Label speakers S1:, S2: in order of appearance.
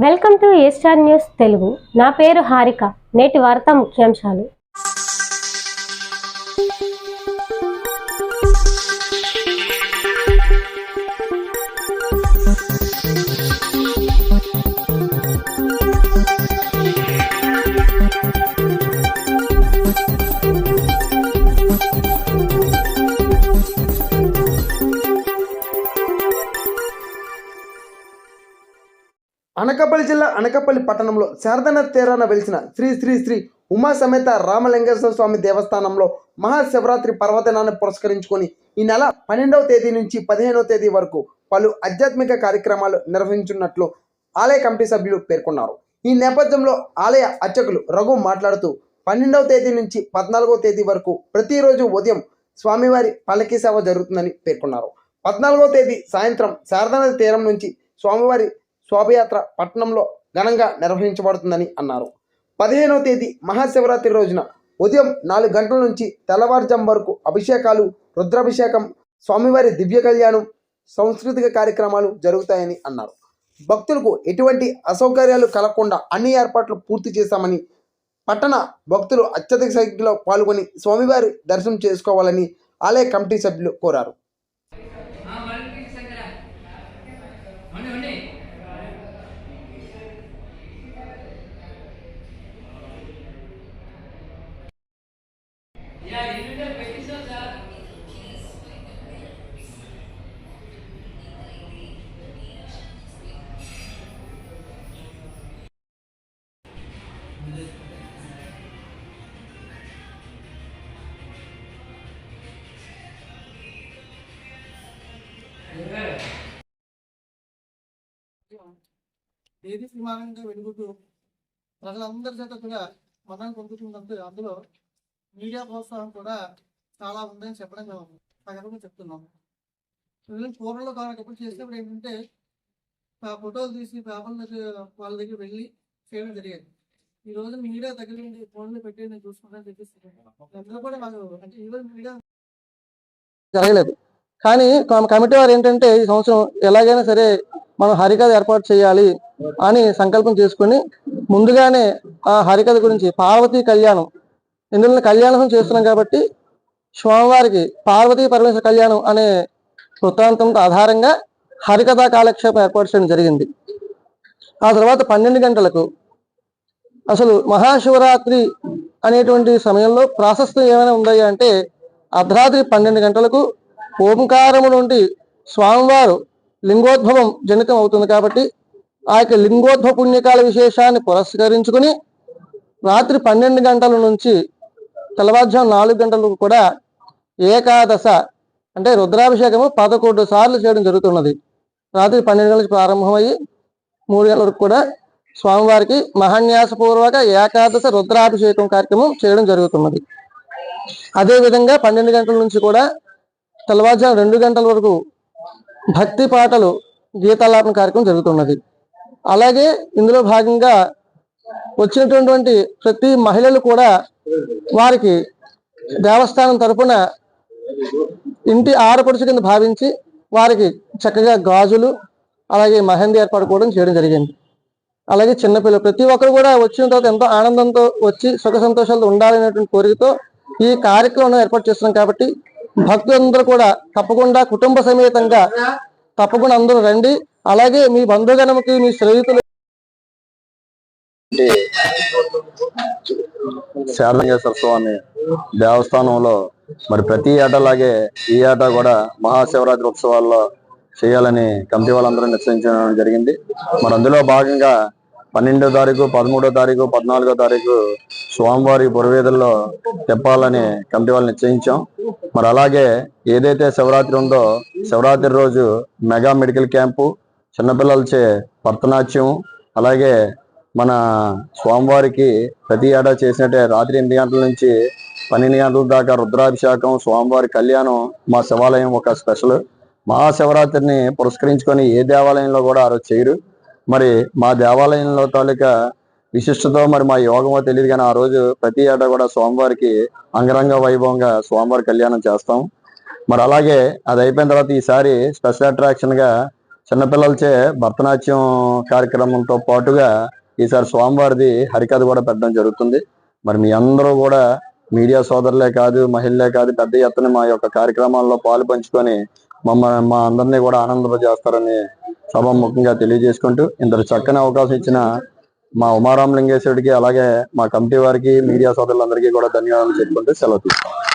S1: Welcome to A star news Telugu. నా పేరు హారిక. నేటి వార్త ముఖ్యాంశాలు.
S2: అనకాపల్లి జిల్లా అనకాపల్లి పట్టణంలో శారదన తీరాన వెలిసిన శ్రీ శ్రీ శ్రీ ఉమా సమేత రామలింగేశ్వర స్వామి దేవస్థానంలో మహాశివరాత్రి పర్వదినాన్ని పురస్కరించుకొని ఈ నెల పన్నెండవ తేదీ నుంచి పదిహేనవ తేదీ వరకు పలు ఆధ్యాత్మిక కార్యక్రమాలు నిర్వహించున్నట్లు ఆలయ కమిటీ సభ్యులు పేర్కొన్నారు. ఈ నేపథ్యంలో ఆలయ అర్చకులు రఘు మాట్లాడుతూ పన్నెండవ తేదీ నుంచి పద్నాలుగవ తేదీ వరకు ప్రతిరోజు ఉదయం స్వామివారి పల్లకి సేవ జరుగుతుందని పేర్కొన్నారు. పద్నాలుగవ తేదీ సాయంత్రం శారదానది తీరం నుంచి స్వామివారి శోభయాత్ర పట్టణంలో ఘనంగా నిర్వహించబడుతుందని అన్నారు. పదిహేనవ తేదీ మహాశివరాత్రి రోజున ఉదయం నాలుగు గంటల నుంచి తెల్లవారుజాం వరకు అభిషేకాలు రుద్రాభిషేకం స్వామివారి దివ్య కళ్యాణం సాంస్కృతిక కార్యక్రమాలు జరుగుతాయని అన్నారు. భక్తులకు ఎటువంటి అసౌకర్యాలు కలగకుండా అన్ని ఏర్పాట్లు పూర్తి చేశామని పట్టణ భక్తులు అత్యధిక సంఖ్యలో పాల్గొని స్వామివారి దర్శనం చేసుకోవాలని ఆలయ కమిటీ సభ్యులు కోరారు.
S3: ఏది ప్రమాణంగా వెలుగుతూ ప్రజలందరి చేత కూడా మదన పొందుతుందంటే అందులో మీడియా ప్రోత్సాహం కూడా చాలా ఉందని చెప్పడం తగదని చెప్తున్నాం ప్రజలు పూర్వంలో కావాలి ఎప్పుడు చేసినప్పుడు ఏంటంటే ఆ ఫోటోలు తీసి పేపర్ల వాళ్ళ దగ్గర వెళ్ళి చేయడం జరిగేది. ఈ రోజు మీడియా దగ్గర ఫోన్లు పెట్టి నేను చూసుకుంటాను చెప్పేసి అందరూ కూడా మాకు అంటే ఈరోజు మీడియా జరగలేదు. కానీ కమిటీ వారు ఏంటంటే ఈ సంవత్సరం ఎలాగైనా సరే మనం హరికథ ఏర్పాటు చేయాలి అని సంకల్పం చేసుకుని ముందుగానే ఆ హరికథ గురించి పార్వతీ కళ్యాణం ఇందులో కళ్యాణం చేస్తున్నాం కాబట్టి స్వామివారికి పార్వతీ పరమేశ్వర కళ్యాణం అనే వృత్తాంతంతో ఆధారంగా హరికథా కాలక్షేపం ఏర్పాటు చేయడం జరిగింది. ఆ తర్వాత పన్నెండు గంటలకు అసలు మహాశివరాత్రి అనేటువంటి సమయంలో ప్రాశస్త్యం ఏమైనా ఉందయ్యా అంటే అర్ధరాత్రి పన్నెండు గంటలకు ఓంకారము నుండి స్వామివారు లింగోద్భవం జనితం అవుతుంది కాబట్టి ఆ యొక్క లింగోద్భవ పుణ్యకాల విశేషాన్ని పురస్కరించుకుని రాత్రి పన్నెండు గంటల నుంచి తెల్లవారుజాము నాలుగు గంటలకు కూడా ఏకాదశ అంటే రుద్రాభిషేకము పదకొండు సార్లు చేయడం జరుగుతున్నది. రాత్రి పన్నెండు గంటలకు ప్రారంభమయ్యి మూడు గంటల వరకు కూడా స్వామివారికి మహాన్యాసపూర్వక ఏకాదశ రుద్రాభిషేకం కార్యక్రమం చేయడం జరుగుతున్నది. అదేవిధంగా పన్నెండు గంటల నుంచి కూడా తెల్లవారుజాము రెండు గంటల వరకు భక్తి పాటలు గీతాలాపన కార్యక్రమం జరుగుతున్నది. అలాగే ఇందులో భాగంగా వచ్చినటువంటి ప్రతి మహిళలు కూడా వారికి దేవస్థానం తరపున ఇంటి ఆడపడుచు కింద భావించి వారికి చక్కగా గాజులు అలాగే మహందీ ఏర్పాటు కూడా చేయడం జరిగింది. అలాగే చిన్నపిల్లలు ప్రతి ఒక్కరు కూడా వచ్చిన తర్వాత ఎంతో ఆనందంతో వచ్చి సుఖ సంతోషాలతో ఉండాలనేటువంటి కోరికతో ఈ కార్యక్రమం ఏర్పాటు చేస్తున్నాం కాబట్టి భక్తులందరూ కూడా తప్పకుండా కుటుంబ సమేతంగా తప్పకుండా అందరూ రండి. అలాగే మీ బంధుగణంకి మీ స్నేహితులు
S4: శారలింగేశ్వర స్వామి దేవస్థానంలో మరి ప్రతి ఏటలాగే ఈ ఏటా కూడా మహాశివరాత్రి ఉత్సవాల్లో చేయాలని కమిటీ వాళ్ళందరూ నిశ్చయించడం జరిగింది. మరి అందులో భాగంగా పన్నెండో తారీఖు పదమూడో తారీఖు పద్నాలుగో తారీఖు స్వామివారి బురవేదుల్లో తెప్పాలని కమిటీ వాళ్ళు నిశ్చయించాం. మరి అలాగే ఏదైతే శివరాత్రి ఉందో శివరాత్రి రోజు మెగా మెడికల్ క్యాంపు చిన్నపిల్లలచే భరతనాట్యం అలాగే మన స్వామివారికి ప్రతి ఏడా చేసినట్టే రాత్రి ఎనిమిది గంటల నుంచి పన్నెండు గంటల దాకా రుద్రాభిషేకం స్వామివారి కళ్యాణం మా శివాలయం ఒక స్పెషల్. మహాశివరాత్రిని పురస్కరించుకొని ఏ దేవాలయంలో కూడా ఆ రోజు చేయరు. మరి మా దేవాలయంలో తాలూకా విశిష్టతో మరి మా యోగమో తెలియదు కానీ ఆ రోజు ప్రతి ఏటా కూడా స్వామివారికి అంగరంగ వైభవంగా స్వామివారి కళ్యాణం చేస్తాం. మరి అలాగే అది అయిపోయిన తర్వాత ఈసారి స్పెషల్ అట్రాక్షన్గా చిన్నపిల్లలచే భరతనాట్యం కార్యక్రమంతో పాటుగా ఈసారి స్వామివారిది హరికథ కూడా పెట్టడం జరుగుతుంది. మరి మీ అందరూ కూడా మీడియా సోదరులే కాదు మహిళలే కాదు పెద్ద ఎత్తున మా యొక్క కార్యక్రమాల్లో పాలు పంచుకొని మమ్మల్ని మా అందరినీ కూడా ఆనందపజేస్తారని సభాముఖంగా తెలియజేసుకుంటూ ఇంత చక్కని అవకాశం ఇచ్చిన మా ఉమారాం లింగేశ్వరుడికి అలాగే మా కమిటీ వారికి మీడియా సోదరులందరికీ కూడా ధన్యవాదాలు చెప్పుకుంటూ సెలవు తీసుకుంటాం